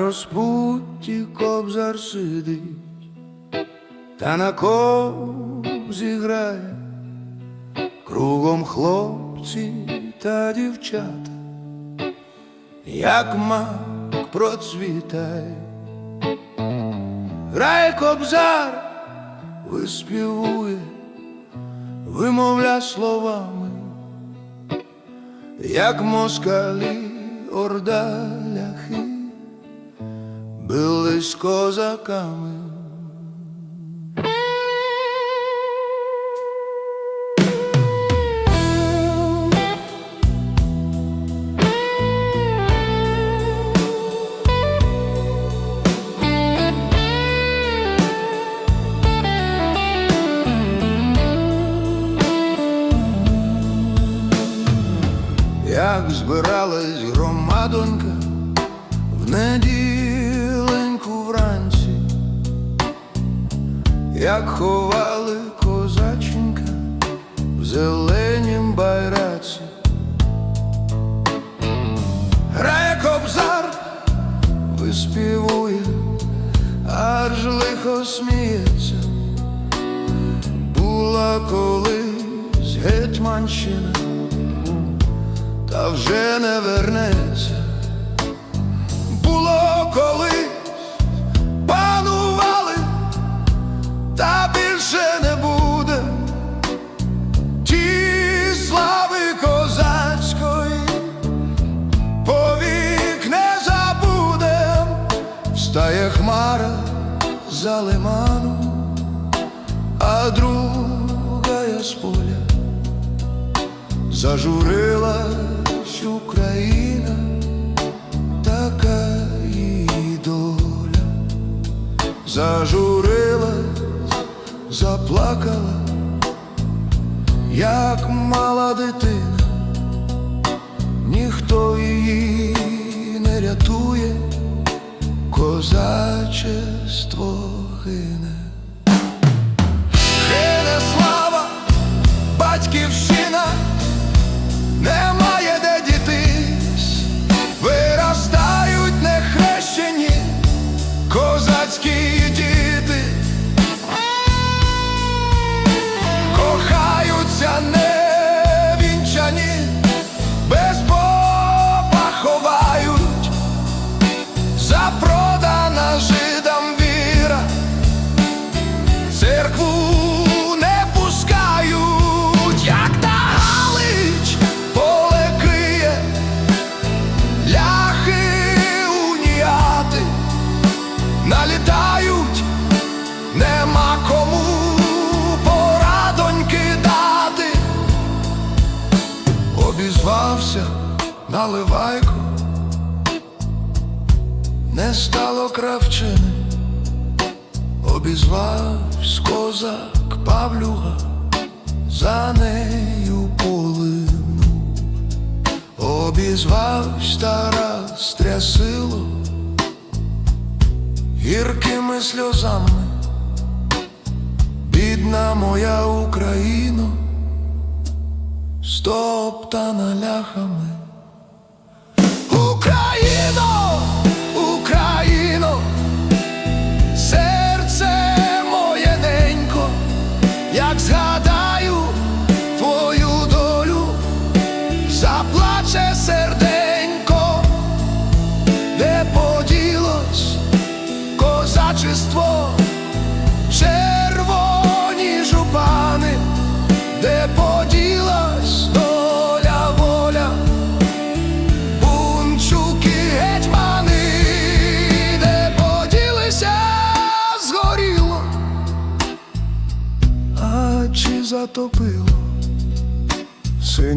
Розпутті кобзар сидить, та на кобзі грає, кругом хлопці та дівчата, як мак процвітає, грає кобзар, виспівує, вимовля словами, як москалі орда ляхи бились козаками. Як збиралась громадонька в неділеньку як ховали козаченька в зеленім байраці, грає кобзар, виспівує, аж лихо сміється, була колись гетьманщина та вже не вернеться. Було колись встає хмара за лиману, а друга з поля. Зажурилась Україна, така її доля, зажурилась, заплакала, як мала дитина, козацькі наливайко, не стало кравчини. Обізвавсь козак Павлюга, за нею полину, обізвавсь Тарас Трясило, гіркими сльозами, бідна моя Україно, стоптана ляхами. miedo.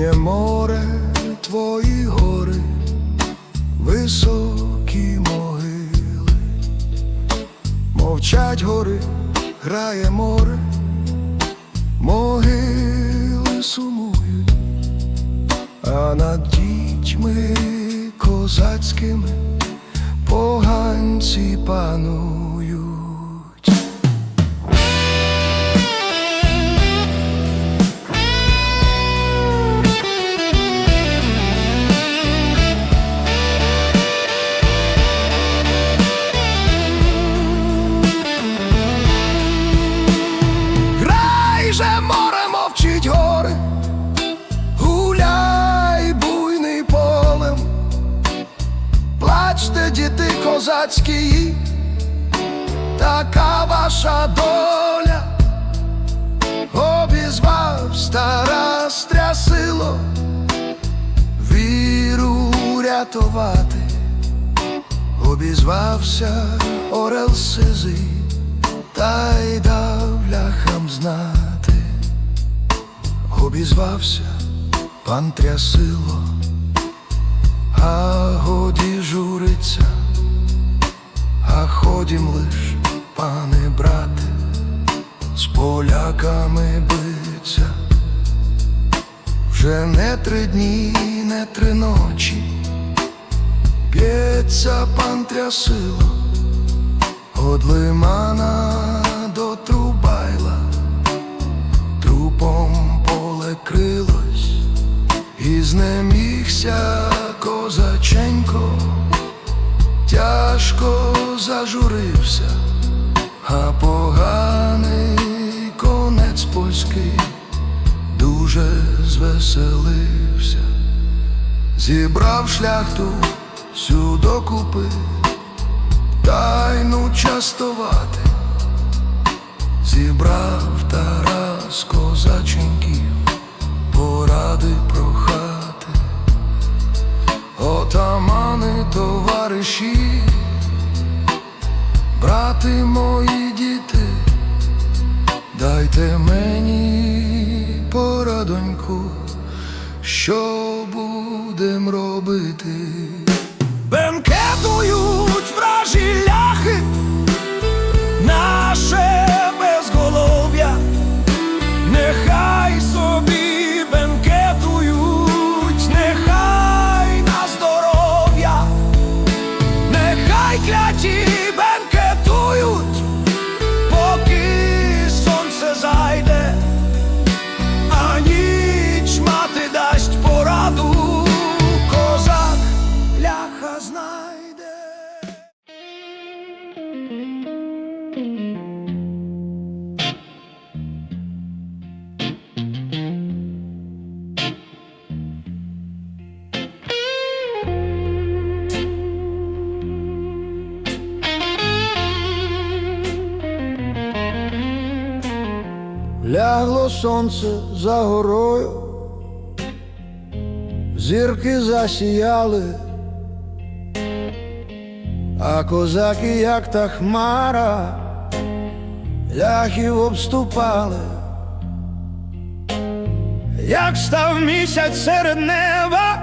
Синє море, твої гори, високі могили, мовчать гори, грає море, могили сумують а над дітьми козацькими поганці панують. Козацькі, така ваша доля, обізвав стара стрясило, віру рятувати, обізвався орел сизий, та й дав ляхам знати, обізвався пан трясило. А годі журиться, ходім лиш, пане брате, з поляками биться. Вже не три дні, не три ночі, б'ється пан трясило, од лимана до Трубайла, трупом поле крилось. І знемігся зажурився, а поганий конець польський дуже звеселився, зібрав шляхту всю докупи, тайну частувати, зібрав Тарас козаченьків брати мої діти, дайте мені порадоньку, що будем робити. Бенкетують вражі Лягло сонце за горою, зірки засіяли, а козаки, як та хмара, ляхів обступали, як став місяць серед неба,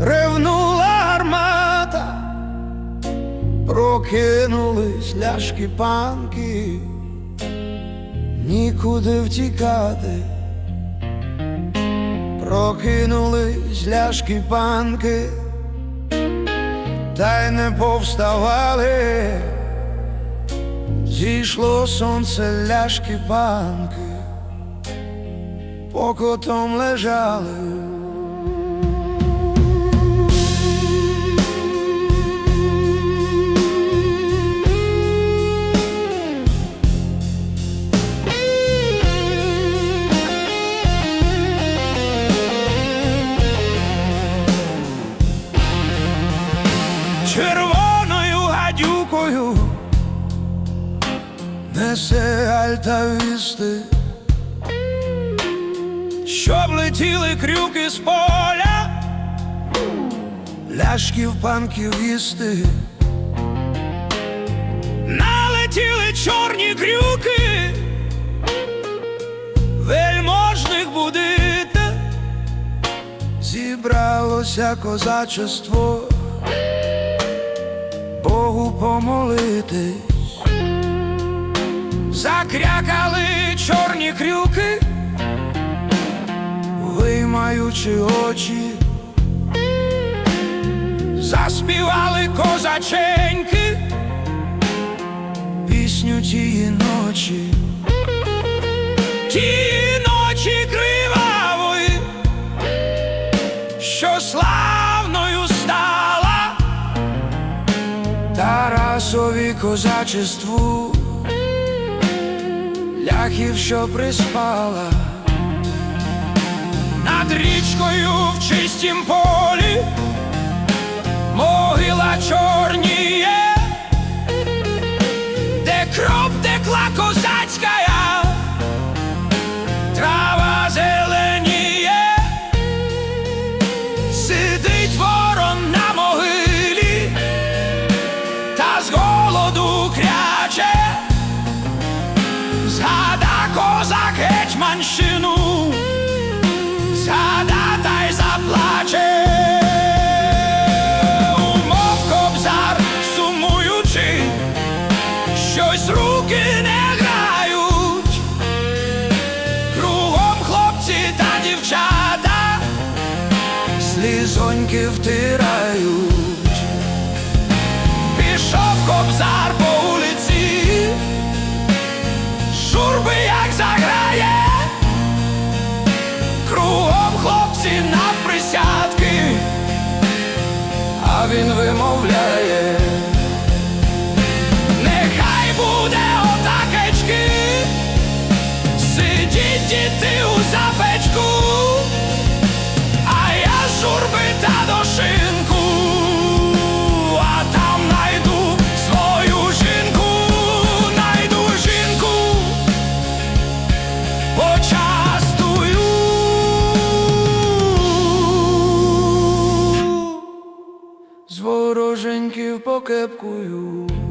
ревнула гармата, прокинулись ляшки панки нікуди втікати, прокинулись ляшки панки, та й не повставали, зійшло сонце ляшки панки, покотом лежали. Несе альтавісти, щоб летіли крюки з поля, ляшків панків їсти, налетіли чорні крюки, вельможних будити, зібралося козачество. Богу помолитись, закрякали чорні крюки, виймаючи очі, заспівали козаченьки, пісню тієї ночі, тієї ночі кривавої, що славною стала. Тарасові козачеству птахів, що приспала, над річкою в чистім полі, могила чорніє, де кров текла козацька, трава зеленіє, сидить ворон на могилі та з голоду кря. Згада козак гетьманщину, згада та й заплаче, умов кобзар, сумуючи, щось руки не грають, кругом хлопці та дівчата, слізоньки втирають, пішов кобзар. Почастую, в покепкую.